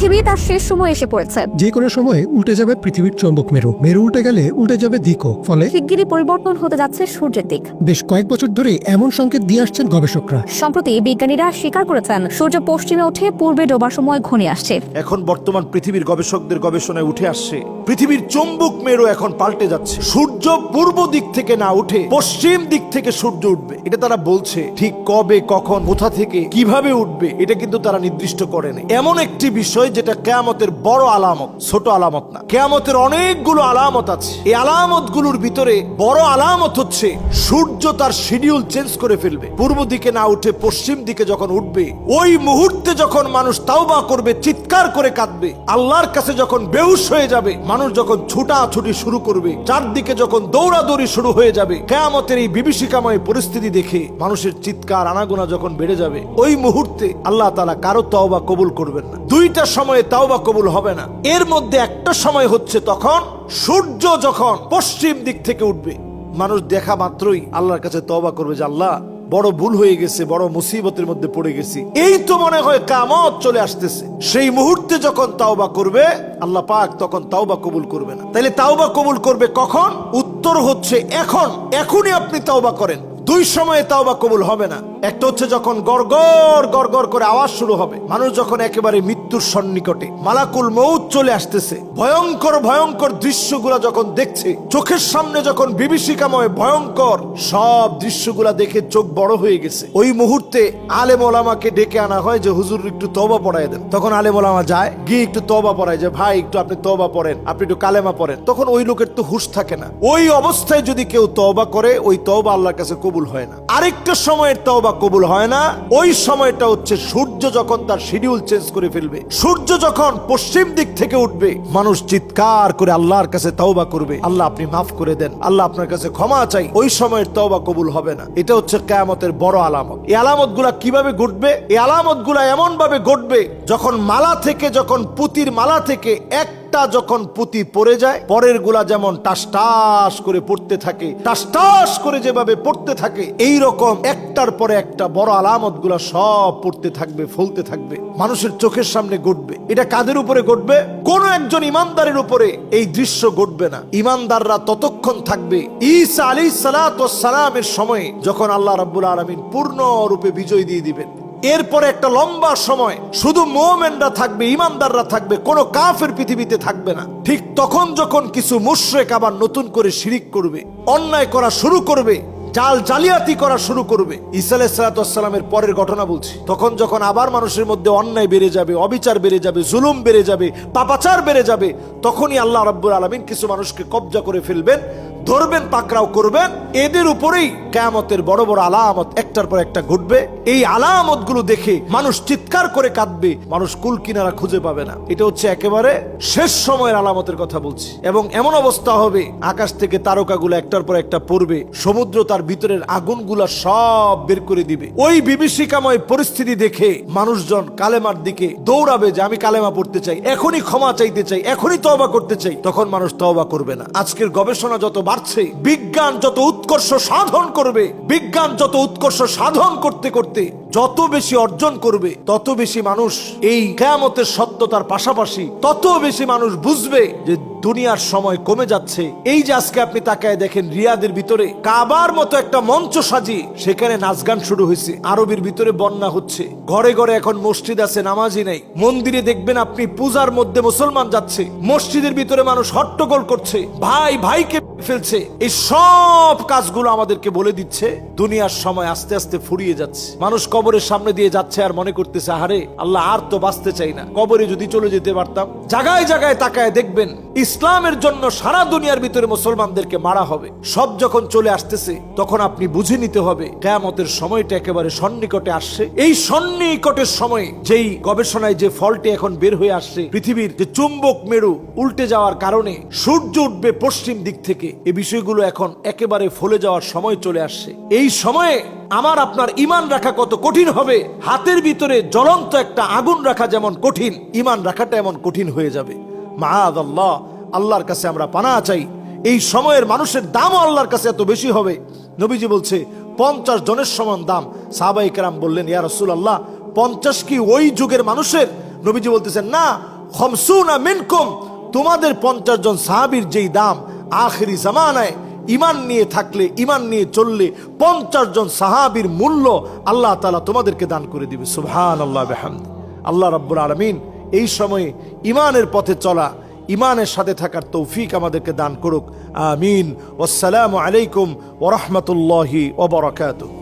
পৃথিবী তার শেষ সময় এসে পড়েছে। যে কোনো সময়ে উল্টে যাবে পৃথিবীর চৌম্বক মেরু। মেরু উল্টে গেলে উল্টে যাবে দিকও ফলে শিগগিরই পরিবর্তন হতে যাচ্ছে সূর্যের দিক। বেশ কয়েক বছর ধরে এমন সংকেত দিয়ে আসছেন গবেষকরা। সম্প্রতি বিজ্ঞানীরা স্বীকার করেছেন সূর্য পশ্চিমে উঠে পূর্বে ডোবার সময় ঘনিয়ে আসছে। এখন বর্তমান পৃথিবীর গবেষকদের গবেষণায় উঠে আসছে পৃথিবীর চৌম্বক মেরু এখন পাল্টে যাচ্ছে। সূর্য পূর্ব দিক থেকে না উঠে পশ্চিম দিক থেকে সূর্য উঠবে। এটা তারা বলছে ঠিক কবে কখন কোথা থেকে কীভাবে উঠবে এটা কিন্তু তারা নির্দিষ্ট করেনি এমন একটি বিষয় যেটা কেয়ামতের বড় আলামত, ছোট আলামত না। কেয়ামতের অনেকগুলো আলামত আছে। এই আলামতগুলোর ভিতরে বড় আলামত হচ্ছে, সূর্য তার শিডিউল চেঞ্জ করে ফেলবে। পূর্ব দিকে না উঠে পশ্চিম দিকে যখন উঠবে, ওই মুহূর্তে যখন মানুষ তাওবা করবে, চিৎকার করে কাঁদবে, আল্লাহর কাছে যখন বেহুশ হয়ে যাবে, মানুষ যখন ছুটাছুটি শুরু করবে, চারদিকে যখন দৌড়াদৌড়ি শুরু হয়ে যাবে, কেয়ামতের এই বিভীষিকাময় পরিস্থিতি দেখে মানুষের চিৎকার, আনাগোনা যখন বেড়ে যাবে, ওই মুহূর্তে আল্লাহ তালা কারও তাওবা কবুল করবেন না। দুইটা সময়ে তাওবা কবুল হবে না। এর মধ্যে একটা সময় হচ্ছে তখন সূর্য যখন পশ্চিম দিক থেকে উঠবে, মানুষ দেখা মাত্রই আল্লাহর কাছে তওবা করবে যে, আল্লাহ, বড় ভুল হয়ে গেছে, বড় মুসিবতের মধ্যে পড়ে গেছি। এই তো মনে হয় কামত চলে আসতেছে। সেই মুহূর্তে যখন তাওবা করবে, আল্লাহ পাক তখন তাওবা কবুল করবে না। তাইলে তাওবা কবুল করবে কখন? উত্তর হচ্ছে এখন। এখনই আপনি তাওবা করেন। দুই সময়ে তাওবা কবুল হবে না। একটা হচ্ছে যখন গড়গড় গড়গড় করে আওয়াজ শুরু হবে, মানুষ যখন একেবারে মৃত্যুর সন্নিকটে, মালাকুল মৌত চলে আসতেছে। ভয়ঙ্কর ভয়ঙ্কর দৃশ্যগুলা যখন দেখছে, চোখের সামনে যখন বিভীষিকাময়, ভয়ঙ্কর সব দৃশ্যগুলা দেখে চোখ বড় হয়ে গেছে। ওই মুহূর্তে আলেম ওলামাকে ডেকে আনা হয় যে, হুজুর, একটু তবা পড়ায় দেন। তখন আলেম ওলামা যায়, গিয়ে একটু তবা পড়ায় যে, ভাই, একটু আপনি তবা পড়েন, আপনি একটু কালেমা পড়েন। তখন ওই লোকের তো হুশ থাকে না। ওই অবস্থায় যদি কেউ তবা করে, ওই তবা আল্লাহর কাছে কবুল হয় না। আরেকটা সময়ের তওবা কবুল হয় না, ওই সময়টা হচ্ছে সূর্য যখন তার শিডিউল চেঞ্জ করে ফেলবে। সূর্য যখন পশ্চিম দিক থেকে উঠবে, মানুষ চিৎকার করে আল্লাহর কাছে তওবা করবে। আল্লাহ আপনি মাফ করে দেন, আল্লাহ আপনার কাছে ক্ষমা চাই, ওই সময়ের তওবা কবুল হবে না। এটা হচ্ছে কেয়ামতের বড় আলামত। এই আলামতগুলা কীভাবে ঘটবে? এই আলামতগুলা এমন ভাবে ঘটবে, যখন মালা থেকে, যখন পুতির মালা থেকে এক একটা যখন পুঁতি পড়ে যায়, পরেরগুলা যেমন টাস টাস করে পড়তে থাকে, টাস টাস করে যেভাবে পড়তে থাকে এই রকম একটার পরে একটা বড় আলামতগুলা সব পড়তে থাকবে, ফলতে থাকবে, মানুষের চোখের সামনে ঘটবে। এটা কাদের উপরে ঘটবে? কোন একজন ইমানদারের উপরে এই দৃশ্য ঘটবে না। ইমানদাররা ততক্ষণ থাকবে ঈসা আলী সালামের সময়ে, যখন আল্লাহ রাব্বুল আলমিন পূর্ণ রূপে বিজয় দিয়ে দিবেন। এরপরে একটা লম্বা সময় শুধু মোমেনরা থাকবে, ইমানদাররা থাকবে, কোনো কাফের পৃথিবীতে থাকবে না। ঠিক তখন যখন কিছু মুশরেক আবার নতুন করে শিরিক করবে, অন্যায় করা শুরু করবে, চাল জালিয়াতি করা শুরু করবে। ঈসা আলাইসালামের পরের ঘটনা বলছি। তখন যখন আবার মানুষের মধ্যে অন্যায় বেড়ে যাবে, অবিচার বেড়ে যাবে, জুলুম বেড়ে যাবে, পাপাচার বেড়ে যাবে, তখনই আল্লাহ রাব্বুল আলমিন কিছু মানুষকে কবজা করে ফেলবেন। ধরবেন, পাকড়াও করবেন। এদের উপরেই কেয়ামতের বড় বড় আলামত একটার পর একটা ঘটবে। এই আলামতগুলো দেখে মানুষ চিৎকার করে কাঁদবে। মানুষ কুল কিনারা খুঁজে পাবে না। এটা হচ্ছে একেবারে শেষ সময়ের আলামতের কথা বলছি। এবং এমন অবস্থা হবে, আকাশ থেকে তারকাগুলো একটার পর একটা পড়বে। সমুদ্র তার ভিতরের আগুনগুলা সব বের করে দিবে। ওই বিভীষিকাময় পরিস্থিতি দেখে মানুষজন কালেমার দিকে দৌড়াবে যে, আমি কালেমা পড়তে চাই, এখনই ক্ষমা চাইতে চাই, এখনই তওবা করতে চাই। তখন মানুষ তওবা করবে না। আজকের গবেষণা যত বাড়ছে। বিজ্ঞান যত উৎকর্ষ সাধন করবে, বিজ্ঞান যত উৎকর্ষ সাধন করতে করতে যত বেশি অর্জন করবে, তত বেশি মানুষ এই কেয়ামতের সত্যতার পাশাপাশি তত বেশি মানুষ বুঝবে যে দুনিয়ার সময় কমে যাচ্ছে। এই যে আজকে আপনি তাকায় দেখেন রিয়াদের ভিতরে, কাবার মতো একটা মঞ্চ সাজিয়ে সেখানে নাচ গান শুরু হয়েছে। আরবের ভিতরে বন্যা হচ্ছে। ঘরে ঘরে এখন মসজিদ আছে, নামাজই নেই। মন্দিরে দেখবেন আপনি পূজার মধ্যে মুসলমান যাচ্ছে। মসজিদের ভিতরে মানুষ হট্টগোল করছে। ভাই, ভাইকে ফেলছে। এই সব কাজগুলো আমাদেরকে বলে দিচ্ছে। দুনিয়ার সময় আস্তে আস্তে ফুরিয়ে যাচ্ছে। মানুষ কবরের সামনে দিয়ে যাচ্ছে আর মনে করতেছে, আহারে, আল্লাহ আর তো বাঁচতে চাই না। কবরে যদি চলে যেতে পারতাম, জায়গায় জায়গায় তাকায় দেখবেন, ইসলামের জন্য সারা দুনিয়ার ভিতরে মুসলমানদেরকে মারা হবে। সব যখন চলে আসতেছে, তখন আপনি বুঝে নিতে হবে, কেয়ামতের সময়টা একেবারে সন্নিকটে আসছে। এই সন্নিকটের সময়ে যেই গবেষণায় যে ফলটি এখন বের হয়ে আসছে, পৃথিবীর যে চুম্বক মেরু উল্টে যাওয়ার কারণে সূর্য উঠবে পশ্চিম দিক থেকে। এই বিষয়গুলো এখন একেবারে ফলে যাওয়ার সময় চলে আসছে। এই সময়ে আমার আপনার ইমান রাখা কত কঠিন হবে, হাতের ভিতরে জ্বলন্ত একটা আগুন রাখা যেমন কঠিন, ইমান রাখাটা এমন কঠিন হয়ে যাবে। মাহাদ আল্লাহ আল্লাহর কাছে আমরা পানা চাই। এই সময়ের মানুষের দামও আল্লাহর কাছে এত বেশি হবে। নবীজি বলছে, পঞ্চাশ জনের সমান দাম। সাহাবাই কেরাম বললেন, ইয়া রসুল আল্লাহ পঞ্চাশ কি ওই যুগের মানুষের? নবীজি বলতেছেন, না, খমসুনা মিনকুম, তোমাদের পঞ্চাশ জন সাহাবির যেই দাম আখেরি জামানায় ইমান নিয়ে থাকলে ইমান নিয়ে চললে পঞ্চাশ জন সাহাবির মূল্য আল্লাহ তালা তোমাদেরকে দান করে দিবে। সুহান আল্লাহ বেহামদ। আল্লাহ রব্বুল আলমিন এই সময়ে ইমানের পথে চলা ইমানের সাথে থাকার তৌফিক আমাদেরকে দান করুক। আমিন। ওসালামু আলাইকুম ওরহমতুল্লাহি ওবরাকাতুহ